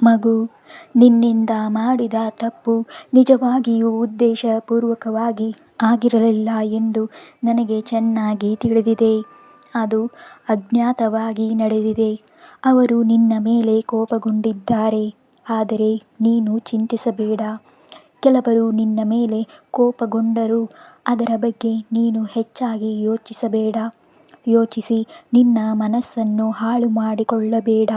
ಮಗು, ನಿನ್ನಿಂದ ಮಾಡಿದ ತಪ್ಪು ನಿಜವಾಗಿಯೂ ಉದ್ದೇಶಪೂರ್ವಕವಾಗಿ ಆಗಿರಲಿಲ್ಲ ಎಂದು ನನಗೆ ಚೆನ್ನಾಗಿ ತಿಳಿದಿದೆ. ಅದು ಅಜ್ಞಾತವಾಗಿ ನಡೆದಿದೆ. ಅವರು ನಿನ್ನ ಮೇಲೆ ಕೋಪಗೊಂಡಿದ್ದಾರೆ. ಆದರೆ ನೀನು ಚಿಂತಿಸಬೇಡ. ಕೆಲವರು ನಿನ್ನ ಮೇಲೆ ಕೋಪಗೊಂಡರೂ ಅದರ ಬಗ್ಗೆ ನೀನು ಹೆಚ್ಚಾಗಿ ಯೋಚಿಸಬೇಡ. ಯೋಚಿಸಿ ನಿನ್ನ ಮನಸ್ಸನ್ನು ಹಾಳುಮಾಡಿಕೊಳ್ಳಬೇಡ.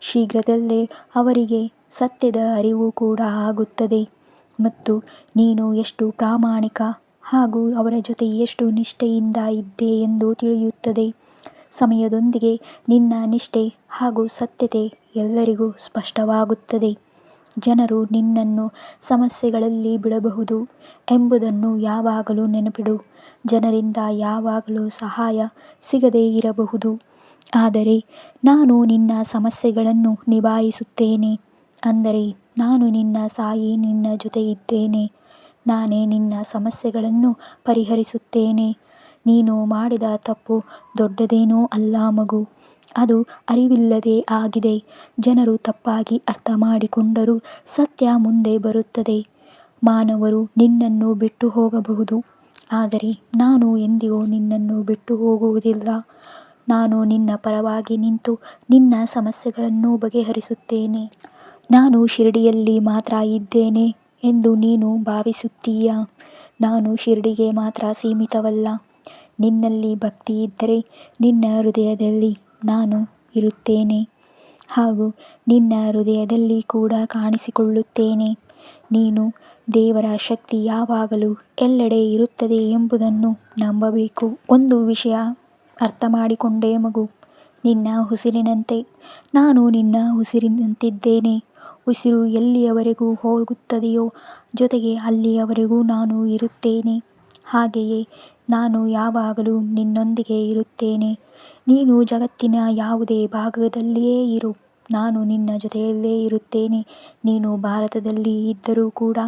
ಶೀಘ್ರದಲ್ಲೇ ಅವರಿಗೆ ಸತ್ಯದ ಅರಿವು ಕೂಡ ಆಗುತ್ತದೆ ಮತ್ತು ನೀನು ಎಷ್ಟು ಪ್ರಾಮಾಣಿಕ ಹಾಗೂ ಅವರ ಜೊತೆ ಎಷ್ಟು ನಿಷ್ಠೆಯಿಂದ ಇದ್ದೆ ಎಂದು ತಿಳಿಯುತ್ತದೆ. ಸಮಯದೊಂದಿಗೆ ನಿನ್ನ ನಿಷ್ಠೆ ಹಾಗೂ ಸತ್ಯತೆ ಎಲ್ಲರಿಗೂ ಸ್ಪಷ್ಟವಾಗುತ್ತದೆ. ಜನರು ನಿನ್ನನ್ನು ಸಮಸ್ಯೆಗಳಲ್ಲಿ ಬಿಡಬಹುದು ಎಂಬುದನ್ನು ಯಾವಾಗಲೂ ನೆನಪಿಡು. ಜನರಿಂದ ಯಾವಾಗಲೂ ಸಹಾಯ ಸಿಗದೇ ಇರಬಹುದು. ಆದರೆ ನಾನು ನಿನ್ನ ಸಮಸ್ಯೆಗಳನ್ನು ನಿಭಾಯಿಸುತ್ತೇನೆ. ಅಂದರೆ ನಾನು ನಿನ್ನ ಸಾಯಿ ನಿನ್ನ ಜೊತೆ ಇದ್ದೇನೆ. ನಾನೇ ನಿನ್ನ ಸಮಸ್ಯೆಗಳನ್ನು ಪರಿಹರಿಸುತ್ತೇನೆ. ನೀನು ಮಾಡಿದ ತಪ್ಪು ದೊಡ್ಡದೇನೂ ಅಲ್ಲ ಮಗು. ಅದು ಅರಿವಿಲ್ಲದೆ ಆಗಿದೆ. ಜನರು ತಪ್ಪಾಗಿ ಅರ್ಥ ಮಾಡಿಕೊಂಡರೂ ಸತ್ಯ ಮುಂದೆ ಬರುತ್ತದೆ. ಮಾನವರು ನಿನ್ನನ್ನು ಬಿಟ್ಟು ಹೋಗಬಹುದು. ಆದರೆ ನಾನು ಎಂದಿಗೂ ನಿನ್ನನ್ನು ಬಿಟ್ಟು ಹೋಗುವುದಿಲ್ಲ. ನಾನು ನಿನ್ನ ಪರವಾಗಿ ನಿಂತು ನಿನ್ನ ಸಮಸ್ಯೆಗಳನ್ನು ಬಗೆಹರಿಸುತ್ತೇನೆ. ನಾನು ಶಿರಡಿಯಲ್ಲಿ ಮಾತ್ರ ಇದ್ದೇನೆ ಎಂದು ನೀನು ಭಾವಿಸುತ್ತೀಯಾ. ನಾನು ಶಿರಡಿಗೆ ಮಾತ್ರ ಸೀಮಿತವಲ್ಲ. ನಿನ್ನಲ್ಲಿ ಭಕ್ತಿ ಇದ್ದರೆ ನಿನ್ನ ಹೃದಯದಲ್ಲಿ ನಾನು ಇರುತ್ತೇನೆ ಹಾಗೂ ನಿನ್ನ ಹೃದಯದಲ್ಲಿ ಕೂಡ ಕಾಣಿಸಿಕೊಳ್ಳುತ್ತೇನೆ. ನೀನು ದೇವರ ಶಕ್ತಿ ಯಾವಾಗಲೂ ಎಲ್ಲೆಡೆ ಇರುತ್ತದೆ ಎಂಬುದನ್ನು ನಂಬಬೇಕು. ಒಂದು ವಿಷಯ ಅರ್ಥಮಾಡಿಕೊಂಡೆ ಮಗು. ನಿನ್ನ ಉಸಿರಿನಂತೆ, ನಾನು ನಿನ್ನ ಉಸಿರಿನಂತಿದ್ದೇನೆ. ಉಸಿರು ಎಲ್ಲಿಯವರೆಗೂ ಹೋಗುತ್ತದೆಯೋ, ಜೊತೆಗೆ ಅಲ್ಲಿಯವರೆಗೂ ನಾನು ಇರುತ್ತೇನೆ. ಹಾಗೆಯೇ ನಾನು ಯಾವಾಗಲೂ ನಿನ್ನೊಂದಿಗೆ ಇರುತ್ತೇನೆ. ನೀನು ಜಗತ್ತಿನ ಯಾವುದೇ ಭಾಗದಲ್ಲಿಯೇ ಇರು ನಾನು ನಿನ್ನ ಜೊತೆಯಲ್ಲೇ ಇರುತ್ತೇನೆ. ನೀನು ಭಾರತದಲ್ಲಿ ಇದ್ದರೂ ಕೂಡ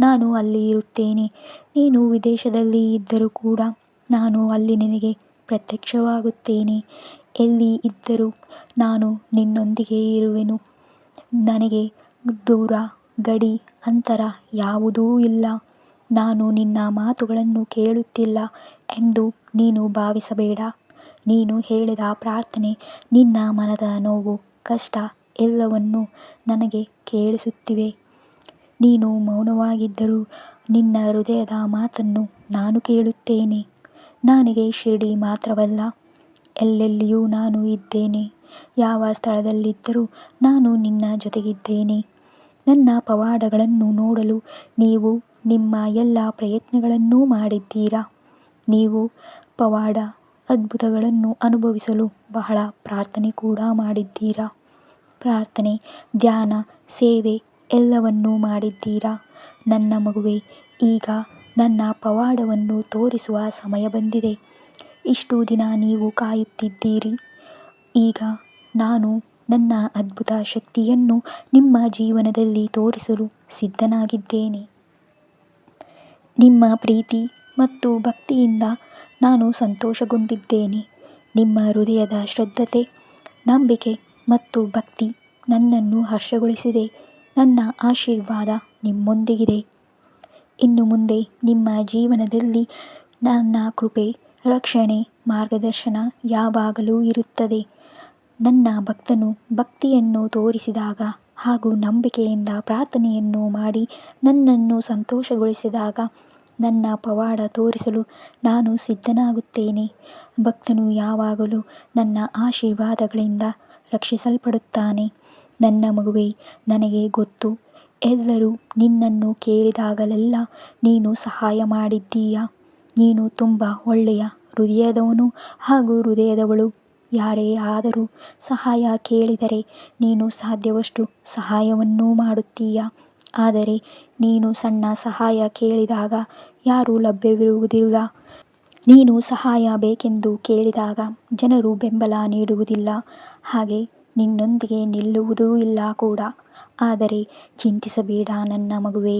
ನಾನು ಅಲ್ಲಿ ಇರುತ್ತೇನೆ. ನೀನು ವಿದೇಶದಲ್ಲಿ ಇದ್ದರೂ ಕೂಡ ನಾನು ಅಲ್ಲಿ ನಿನಗೆ ಪ್ರತ್ಯಕ್ಷವಾಗುತ್ತೇನೆ. ಎಲ್ಲಿ ಇದ್ದರೂ ನಾನು ನಿನ್ನೊಂದಿಗೆ ಇರುವೆನು. ನನಗೆ ದೂರ, ಗಡಿ, ಅಂತರ ಯಾವುದೂ ಇಲ್ಲ. ನಾನು ನಿನ್ನ ಮಾತುಗಳನ್ನು ಕೇಳುತ್ತಿಲ್ಲ ಎಂದು ನೀನು ಭಾವಿಸಬೇಡ. ನೀನು ಹೇಳಿದ ಪ್ರಾರ್ಥನೆ, ನಿನ್ನ ಮನದ ನೋವು, ಕಷ್ಟ ಎಲ್ಲವನ್ನೂ ನನಗೆ ಕೇಳಿಸುತ್ತಿವೆ. ನೀನು ಮೌನವಾಗಿದ್ದರೂ ನಿನ್ನ ಹೃದಯದ ಮಾತನ್ನು ನಾನು ಕೇಳುತ್ತೇನೆ. ನನಗೆ ಶಿರಡಿ ಮಾತ್ರವಲ್ಲ, ಎಲ್ಲೆಲ್ಲಿಯೂ ನಾನು ಇದ್ದೇನೆ. ಯಾವ ಸ್ಥಳದಲ್ಲಿದ್ದರೂ ನಾನು ನಿನ್ನ ಜೊತೆಗಿದ್ದೇನೆ. ನನ್ನ ಪವಾಡಗಳನ್ನು ನೋಡಲು ನೀವು ನಿಮ್ಮ ಎಲ್ಲ ಪ್ರಯತ್ನಗಳನ್ನೂ ಮಾಡಿದ್ದೀರಾ. ನೀವು ಪವಾಡ, ಅದ್ಭುತಗಳನ್ನು ಅನುಭವಿಸಲು ಬಹಳ ಪ್ರಾರ್ಥನೆ ಕೂಡ ಮಾಡಿದ್ದೀರಾ. ಪ್ರಾರ್ಥನೆ, ಧ್ಯಾನ, ಸೇವೆ ಎಲ್ಲವನ್ನೂ ಮಾಡಿದ್ದೀರಾ. ನನ್ನ ಮಗುವೆ ಈಗ ನನ್ನ ಪವಾಡವನ್ನು ತೋರಿಸುವ ಸಮಯ ಬಂದಿದೆ. ಇಷ್ಟು ದಿನ ನೀವು ಕಾಯುತ್ತಿದ್ದೀರಿ ಈಗ ನಾನು ನನ್ನ ಅದ್ಭುತ ಶಕ್ತಿಯನ್ನು ನಿಮ್ಮ ಜೀವನದಲ್ಲಿ ತೋರಿಸಲು ಸಿದ್ಧನಾಗಿದ್ದೇನೆ. ನಿಮ್ಮ ಪ್ರೀತಿ ಮತ್ತು ಭಕ್ತಿಯಿಂದ ನಾನು ಸಂತೋಷಗೊಂಡಿದ್ದೇನೆ. ನಿಮ್ಮ ಹೃದಯದ ಶ್ರದ್ಧತೆ, ನಂಬಿಕೆ ಮತ್ತು ಭಕ್ತಿ ನನ್ನನ್ನು ಹರ್ಷಗೊಳಿಸಿದೆ. ನನ್ನ ಆಶೀರ್ವಾದ ನಿಮ್ಮೊಂದಿಗಿದೆ. ಇನ್ನು ಮುಂದೆ ನಿಮ್ಮ ಜೀವನದಲ್ಲಿ ನನ್ನ ಕೃಪೆ, ರಕ್ಷಣೆ, ಮಾರ್ಗದರ್ಶನ ಯಾವಾಗಲೂ ಇರುತ್ತದೆ. ನನ್ನ ಭಕ್ತನು ಭಕ್ತಿಯನ್ನು ತೋರಿಸಿದಾಗ ಹಾಗೂ ನಂಬಿಕೆಯಿಂದ ಪ್ರಾರ್ಥನೆಯನ್ನು ಮಾಡಿ ನನ್ನನ್ನು ಸಂತೋಷಗೊಳಿಸಿದಾಗ ನನ್ನ ಪವಾಡ ತೋರಿಸಲು ನಾನು ಸಿದ್ಧನಾಗುತ್ತೇನೆ. ಭಕ್ತನು ಯಾವಾಗಲೂ ನನ್ನ ಆಶೀರ್ವಾದಗಳಿಂದ ರಕ್ಷಿಸಲ್ಪಡುತ್ತಾನೆ. ನನ್ನ ಮಗುವೇ, ನನಗೆ ಗೊತ್ತು. ಎಲ್ಲರೂ ನಿನ್ನನ್ನು ಕೇಳಿದಾಗಲೆಲ್ಲ ನೀನು ಸಹಾಯ ಮಾಡಿದ್ದೀಯ ನೀನು ತುಂಬ ಒಳ್ಳೆಯ ಹೃದಯದವನು ಹಾಗೂ ಹೃದಯದವಳು. ಯಾರೇ ಆದರೂ ಸಹಾಯ ಕೇಳಿದರೆ ನೀನು ಸಾಧ್ಯವಷ್ಟು ಸಹಾಯವನ್ನೂ ಮಾಡುತ್ತೀಯ ಆದರೆ ನೀನು ಸಣ್ಣ ಸಹಾಯ ಕೇಳಿದಾಗ ಯಾರೂ ಲಭ್ಯವಿರುವುದಿಲ್ಲ. ನೀನು ಸಹಾಯ ಬೇಕೆಂದು ಕೇಳಿದಾಗ ಜನರು ಬೆಂಬಲ ನೀಡುವುದಿಲ್ಲ. ಹಾಗೆ ನಿನ್ನೊಂದಿಗೆ ನಿಲ್ಲುವುದೂ ಇಲ್ಲ ಕೂಡ. ಆದರೆ ಚಿಂತಿಸಬೇಡ ನನ್ನ ಮಗುವೇ.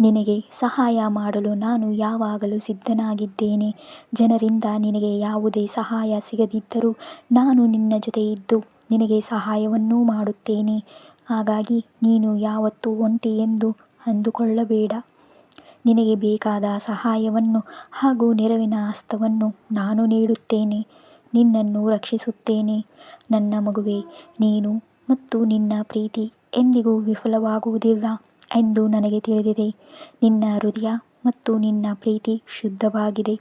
ನಿನಗೆ ಸಹಾಯ ಮಾಡಲು ನಾನು ಯಾವಾಗಲೂ ಸಿದ್ಧನಾಗಿದ್ದೇನೆ. ಜನರಿಂದ ನಿನಗೆ ಯಾವುದೇ ಸಹಾಯ ಸಿಗದಿದ್ದರೂ ನಾನು ನಿನ್ನ ಜೊತೆ ಇದ್ದು ನಿನಗೆ ಸಹಾಯವನ್ನೂ ಮಾಡುತ್ತೇನೆ ಹಾಗಾಗಿ ನೀನು ಯಾವತ್ತೂ ಒಂಟಿ ಎಂದು ಅಂದುಕೊಳ್ಳಬೇಡ ನಿನಗೆ ಬೇಕಾದ ಸಹಾಯವನ್ನು ಹಾಗೂ ನೆರವಿನ ಹಸ್ತವನ್ನು ನಾನು ನೀಡುತ್ತೇನೆ ನಿನ್ನನ್ನು ರಕ್ಷಿಸುತ್ತೇನೆ ನನ್ನ ಮಗುವೇ, ನೀನು ಮತ್ತು ನಿನ್ನ ಪ್ರೀತಿ ಎಂದಿಗೂ ವಿಫಲವಾಗುವುದಿಲ್ಲ ಎಂದು ನನಗೆ ತಿಳಿದಿದೆ. ನಿನ್ನ ಹೃದಯ ಮತ್ತು ನಿನ್ನ ಪ್ರೀತಿ ಶುದ್ಧವಾಗಿದೆ.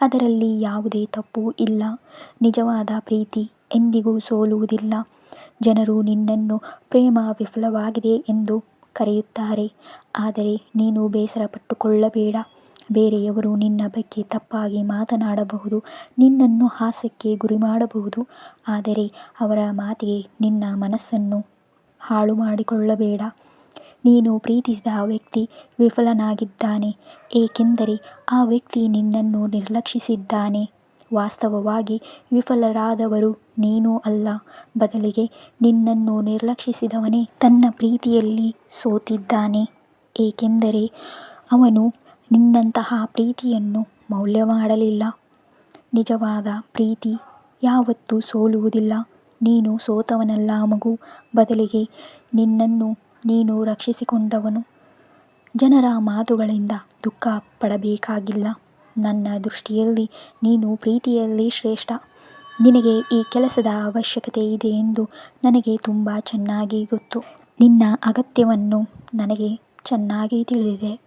ಅದರಲ್ಲಿ ಯಾವುದೇ ತಪ್ಪು ಇಲ್ಲ. ನಿಜವಾದ ಪ್ರೀತಿ ಎಂದಿಗೂ ಸೋಲುವುದಿಲ್ಲ. ಜನರು ನಿನ್ನನ್ನು ಪ್ರೇಮ ವಿಫಲವಾಗಿದೆ ಎಂದು ಕರೆಯುತ್ತಾರೆ. ಆದರೆ ನೀನು ಬೇಸರ ಪಟ್ಟುಕೊಳ್ಳಬೇಡ ಬೇರೆಯವರು ನಿನ್ನ ಬಗ್ಗೆ ತಪ್ಪಾಗಿ ಮಾತನಾಡಬಹುದು. ನಿನ್ನನ್ನು ಹಾಸ್ಯಕ್ಕೆ ಗುರಿಮಾಡಬಹುದು ಆದರೆ ಅವರ ಮಾತಿಗೆ ನಿನ್ನ ಮನಸ್ಸನ್ನು ಹಾಳು ಮಾಡಿಕೊಳ್ಳಬೇಡ. ನೀನು ಪ್ರೀತಿಸಿದ ವ್ಯಕ್ತಿ ವಿಫಲನಾಗಿದ್ದಾನೆ, ಏಕೆಂದರೆ ಆ ವ್ಯಕ್ತಿ ನಿನ್ನನ್ನು ನಿರ್ಲಕ್ಷಿಸಿದ್ದಾನೆ. ವಾಸ್ತವವಾಗಿ ವಿಫಲರಾದವರು ನೀನು ಅಲ್ಲ. ಬದಲಿಗೆ ನಿನ್ನನ್ನು ನಿರ್ಲಕ್ಷಿಸಿದವನೇ ತನ್ನ ಪ್ರೀತಿಯಲ್ಲಿ ಸೋತಿದ್ದಾನೆ. ಏಕೆಂದರೆ ಅವನು ನಿನ್ನಂತಹ ಪ್ರೀತಿಯನ್ನು ಮೌಲ್ಯ ಮಾಡಲಿಲ್ಲ ನಿಜವಾದ ಪ್ರೀತಿ ಯಾವತ್ತೂ ಸೋಲುವುದಿಲ್ಲ. ನೀನು ಸೋತವನಲ್ಲ ಮಗು. ಬದಲಿಗೆ ನಿನ್ನನ್ನು ನೀನು ರಕ್ಷಿಸಿಕೊಂಡವನು. ಜನರ ಮಾತುಗಳಿಂದ ದುಃಖ ಪಡಬೇಕಾಗಿಲ್ಲ. ನನ್ನ ದೃಷ್ಟಿಯಲ್ಲಿ ನೀನು ಪ್ರೀತಿಯಲ್ಲಿ ಶ್ರೇಷ್ಠ. ನಿನಗೆ ಈ ಕೆಲಸದ ಅವಶ್ಯಕತೆ ಇದೆ ಎಂದು ನನಗೆ ತುಂಬ ಚೆನ್ನಾಗಿ ಗೊತ್ತು. ನಿನ್ನ ಅಗತ್ಯವನ್ನು ನನಗೆ ಚೆನ್ನಾಗಿ ತಿಳಿದಿದೆ.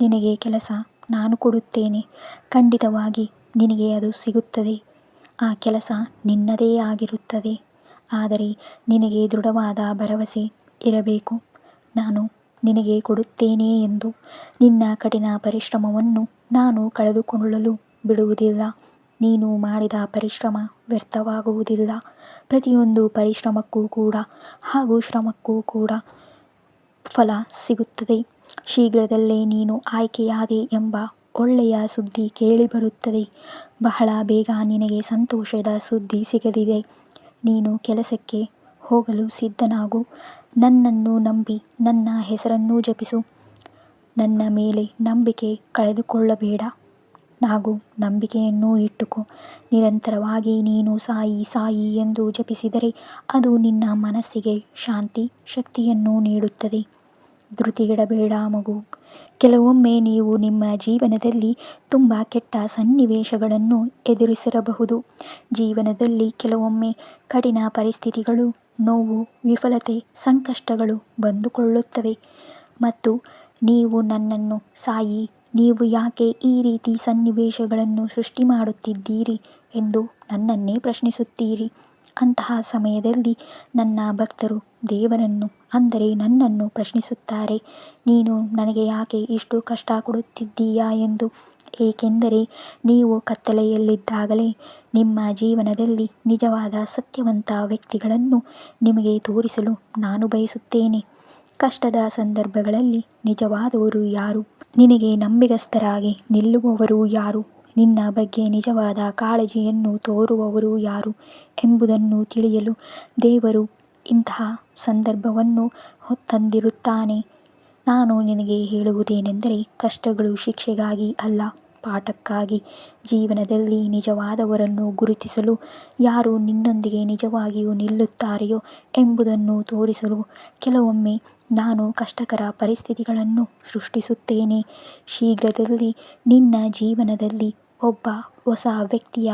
ನಿನಗೆ ಕೆಲಸ ನಾನು ಕೊಡುತ್ತೇನೆ. ಖಂಡಿತವಾಗಿ ನಿನಗೆ ಅದು ಸಿಗುತ್ತದೆ. ಆ ಕೆಲಸ ನಿನ್ನದೇ ಆಗಿರುತ್ತದೆ. ಆದರೆ ನಿನಗೆ ದೃಢವಾದ ಭರವಸೆ ಇರಬೇಕು. ನಾನು ನಿನಗೆ ಕೊಡುತ್ತೇನೆ ಎಂದು ನಿನ್ನ ಕಠಿಣ ಪರಿಶ್ರಮವನ್ನು ನಾನು ಕಳೆದುಕೊಳ್ಳಲು ಬಿಡುವುದಿಲ್ಲ. ನೀನು ಮಾಡಿದ ಪರಿಶ್ರಮ ವ್ಯರ್ಥವಾಗುವುದಿಲ್ಲ. ಪ್ರತಿಯೊಂದು ಪರಿಶ್ರಮಕ್ಕೂ ಕೂಡ ಹಾಗೂ ಶ್ರಮಕ್ಕೂ ಕೂಡ ಫಲ ಸಿಗುತ್ತದೆ. ಶೀಘ್ರದಲ್ಲೇ ನೀನು ಆಯ್ಕೆಯಾದೆ ಎಂಬ ಒಳ್ಳೆಯ ಸುದ್ದಿ ಕೇಳಿಬರುತ್ತದೆ. ಬಹಳ ಬೇಗ ನಿನಗೆ ಸಂತೋಷದ ಸುದ್ದಿ ಸಿಗಲಿದೆ. ನೀನು ಕೆಲಸಕ್ಕೆ ಹೋಗಲು ಸಿದ್ಧನಾಗು. ನನ್ನನ್ನು ನಂಬಿ ನನ್ನ ಹೆಸರನ್ನು ಜಪಿಸು. ನನ್ನ ಮೇಲೆ ನಂಬಿಕೆ ಕಳೆದುಕೊಳ್ಳಬೇಡ. ಹಾಗೂ ನಂಬಿಕೆಯನ್ನು ಇಟ್ಟುಕೊ. ನಿರಂತರವಾಗಿ ನೀನು ಸಾಯಿ ಸಾಯಿ ಎಂದು ಜಪಿಸಿದರೆ ಅದು ನಿನ್ನ ಮನಸ್ಸಿಗೆ ಶಾಂತಿ, ಶಕ್ತಿಯನ್ನು ನೀಡುತ್ತದೆ. ಧೃತಿಗೆಡಬೇಡ ಮಗು. ಕೆಲವೊಮ್ಮೆ ನೀವು ನಿಮ್ಮ ಜೀವನದಲ್ಲಿ ತುಂಬ ಕೆಟ್ಟ ಸನ್ನಿವೇಶಗಳನ್ನು ಎದುರಿಸಿರಬಹುದು. ಜೀವನದಲ್ಲಿ ಕೆಲವೊಮ್ಮೆ ಕಠಿಣ ಪರಿಸ್ಥಿತಿಗಳು, ನೋವು, ವಿಫಲತೆ, ಸಂಕಷ್ಟಗಳು ಬಂದುಕೊಳ್ಳುತ್ತವೆ. ಮತ್ತು ನೀವು ನನ್ನನ್ನು ಸಾಯಿ, ನೀವು ಯಾಕೆ ಈ ರೀತಿ ಸನ್ನಿವೇಶಗಳನ್ನು ಸೃಷ್ಟಿ ಮಾಡುತ್ತಿದ್ದೀರಿ ಎಂದು ನನ್ನನ್ನೇ ಪ್ರಶ್ನಿಸುತ್ತೀರಿ. ಅಂತಹ ಸಮಯದಲ್ಲಿ ನನ್ನ ಭಕ್ತರು ದೇವರನ್ನು, ಅಂದರೆ ನನ್ನನ್ನು ಪ್ರಶ್ನಿಸುತ್ತಾರೆ, ನೀನು ನನಗೆ ಯಾಕೆ ಇಷ್ಟು ಕಷ್ಟ ಕೊಡುತ್ತಿದ್ದೀಯಾ ಎಂದು? ಏಕೆಂದರೆ ನೀವು ಕತ್ತಲೆಯಲ್ಲಿದ್ದಾಗಲೇ ನಿಮ್ಮ ಜೀವನದಲ್ಲಿ ನಿಜವಾದ ಸತ್ಯವಂತ ವ್ಯಕ್ತಿಗಳನ್ನು ನಿಮಗೆ ತೋರಿಸಲು ನಾನು ಬಯಸುತ್ತೇನೆ. ಕಷ್ಟದ ಸಂದರ್ಭಗಳಲ್ಲಿ ನಿಜವಾದವರು ಯಾರು? ನಿನಗೆ ನಂಬಿಗಸ್ತರಾಗಿ ನಿಲ್ಲುವವರು ಯಾರು? ನಿನ್ನ ಬಗ್ಗೆ ನಿಜವಾದ ಕಾಳಜಿಯನ್ನು ತೋರುವವರು ಯಾರು ಎಂಬುದನ್ನು ತಿಳಿಯಲು ದೇವರು ಇಂತಹ ಸಂದರ್ಭವನ್ನು ತಂದಿರುತ್ತಾನೆ ನಾನು ನಿನಗೆ ಹೇಳುವುದೇನೆಂದರೆ, ಕಷ್ಟಗಳು ಶಿಕ್ಷೆಗಾಗಿ ಅಲ್ಲ, ಪಾಠಕ್ಕಾಗಿ. ಜೀವನದಲ್ಲಿ ನಿಜವಾದವರನ್ನು ಗುರುತಿಸಲು ಯಾರು ನಿನ್ನೊಂದಿಗೆ ನಿಜವಾಗಿಯೂ ನಿಲ್ಲುತ್ತಾರೆಯೋ ಎಂಬುದನ್ನು ತೋರಿಸಲು ಕೆಲವೊಮ್ಮೆ ನಾನು ಕಷ್ಟಕರ ಪರಿಸ್ಥಿತಿಗಳನ್ನು ಸೃಷ್ಟಿಸುತ್ತೇನೆ. ಶೀಘ್ರದಲ್ಲಿ ನಿನ್ನ ಜೀವನದಲ್ಲಿ ಒಬ್ಬ ಹೊಸ ವ್ಯಕ್ತಿಯ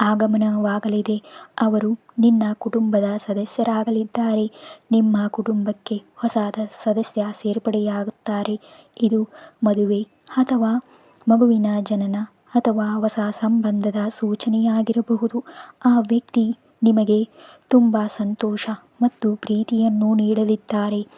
ಆಗಮನವಾಗಲಿದೆ. ಅವರು ನಿನ್ನ ಕುಟುಂಬದ ಸದಸ್ಯರಾಗಲಿದ್ದಾರೆ. ನಿಮ್ಮ ಕುಟುಂಬಕ್ಕೆ ಹೊಸ ಸದಸ್ಯ ಸೇರ್ಪಡೆಯಾಗುತ್ತಾರೆ. ಇದು ಮದುವೆ ಅಥವಾ ಮಗುವಿನ ಜನನ ಅಥವಾ ಹೊಸ ಸಂಬಂಧದ ಸೂಚನೆಯಾಗಿರಬಹುದು. ಆ ವ್ಯಕ್ತಿ ನಿಮಗೆ ತುಂಬ ಸಂತೋಷ ಮತ್ತು ಪ್ರೀತಿಯನ್ನು ನೀಡಲಿದ್ದಾರೆ.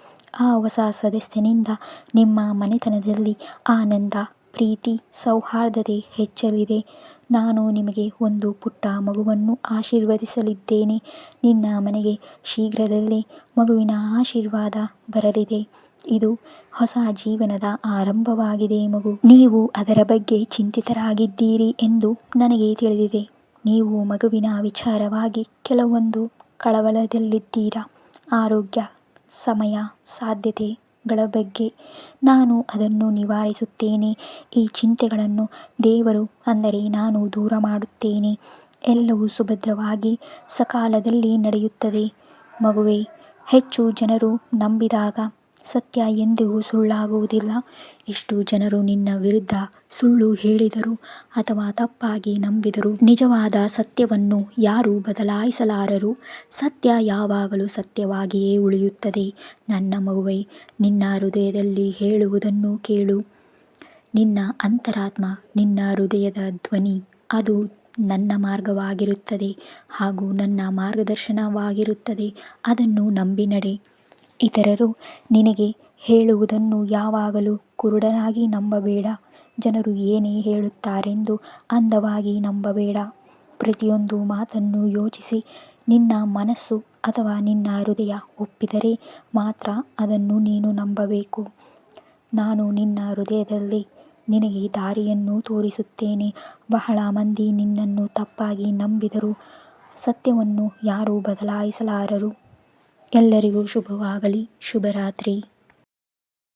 ಆ ಹೊಸ ಸದಸ್ಯನಿಂದ ನಿಮ್ಮ ಮನೆತನದಲ್ಲಿ ಆನಂದ ಪ್ರೀತಿ ಸೌಹಾರ್ದತೆ ಹೆಚ್ಚಲಿದೆ. ನಾನು ನಿಮಗೆ ಒಂದು ಪುಟ್ಟ ಮಗುವನ್ನು ಆಶೀರ್ವದಿಸಲಿದ್ದೇನೆ. ನಿನ್ನ ಮನೆಗೆ ಶೀಘ್ರದಲ್ಲೇ ಮಗುವಿನ ಆಶೀರ್ವಾದ ಬರಲಿದೆ. ಇದು ಹೊಸ ಜೀವನದ ಆರಂಭವಾಗಿದೆ ಮಗು. ನೀವು ಅದರ ಬಗ್ಗೆ ಚಿಂತಿತರಾಗಿದ್ದೀರಿ ಎಂದು ನನಗೆ ತಿಳಿದಿದೆ. ನೀವು ಮಗುವಿನ ವಿಚಾರವಾಗಿ ಕೆಲವೊಂದು ಕಳವಳದಲ್ಲಿದ್ದೀರಾ. ಆರೋಗ್ಯ, ಸಮಯ ಸಾಧ್ಯತೆಗಳ ಬಗ್ಗೆ ನಾನು ಅದನ್ನು ನಿವಾರಿಸುತ್ತೇನೆ. ಈ ಚಿಂತೆಗಳನ್ನು ದೇವರು, ಅಂದರೆ ನಾನು ದೂರ ಮಾಡುತ್ತೇನೆ. ಎಲ್ಲವೂ ಸುಭದ್ರವಾಗಿ ಸಕಾಲದಲ್ಲಿ ನಡೆಯುತ್ತದೆ. ಮಗುವೇ, ಹೆಚ್ಚು ಜನರು ನಂಬಿದಾಗ ಸತ್ಯ ಎಂದಿಗೂ ಸುಳ್ಳಾಗುವುದಿಲ್ಲ. ಎಷ್ಟು ಜನರು ನಿನ್ನ ವಿರುದ್ಧ ಸುಳ್ಳು ಹೇಳಿದರು ಅಥವಾ ತಪ್ಪಾಗಿ ನಂಬಿದರು. ನಿಜವಾದ ಸತ್ಯವನ್ನು ಯಾರೂ ಬದಲಾಯಿಸಲಾರರು. ಸತ್ಯ ಯಾವಾಗಲೂ ಸತ್ಯವಾಗಿಯೇ ಉಳಿಯುತ್ತದೆ. ನನ್ನ ಮಗುವೆ, ನಿನ್ನ ಹೃದಯದಲ್ಲಿ ಹೇಳುವುದನ್ನು ಕೇಳು. ನಿನ್ನ ಅಂತರಾತ್ಮ, ನಿನ್ನ ಹೃದಯದ ಧ್ವನಿ, ಅದು ನನ್ನ ಮಾರ್ಗವಾಗಿರುತ್ತದೆ ಹಾಗೂ ನನ್ನ ಮಾರ್ಗದರ್ಶನವಾಗಿರುತ್ತದೆ. ಅದನ್ನು ನಂಬಿ ನಡೆ. ಇತರರು ನಿನಗೆ ಹೇಳುವುದನ್ನು ಯಾವಾಗಲೂ ಕುರುಡನಾಗಿ ನಂಬಬೇಡ. ಜನರು ಏನೇ ಹೇಳುತ್ತಾರೆಂದು ಅಂಧವಾಗಿ ನಂಬಬೇಡ. ಪ್ರತಿಯೊಂದು ಮಾತನ್ನು ಯೋಚಿಸಿ ನಿನ್ನ ಮನಸ್ಸು ಅಥವಾ ನಿನ್ನ ಹೃದಯ ಒಪ್ಪಿದರೆ ಮಾತ್ರ ಅದನ್ನು ನೀನು ನಂಬಬೇಕು. ನಾನು ನಿನ್ನ ಹೃದಯದಲ್ಲಿ ನಿನಗೆ ದಾರಿಯನ್ನು ತೋರಿಸುತ್ತೇನೆ. ಬಹಳ ಮಂದಿ ನಿನ್ನನ್ನು ತಪ್ಪಾಗಿ ನಂಬಿದರು, ಸತ್ಯವನ್ನು ಯಾರೂ ಬದಲಾಯಿಸಲಾರರು. ಎಲ್ಲರಿಗೂ ಶುಭವಾಗಲಿ ಶುಭರಾತ್ರಿ.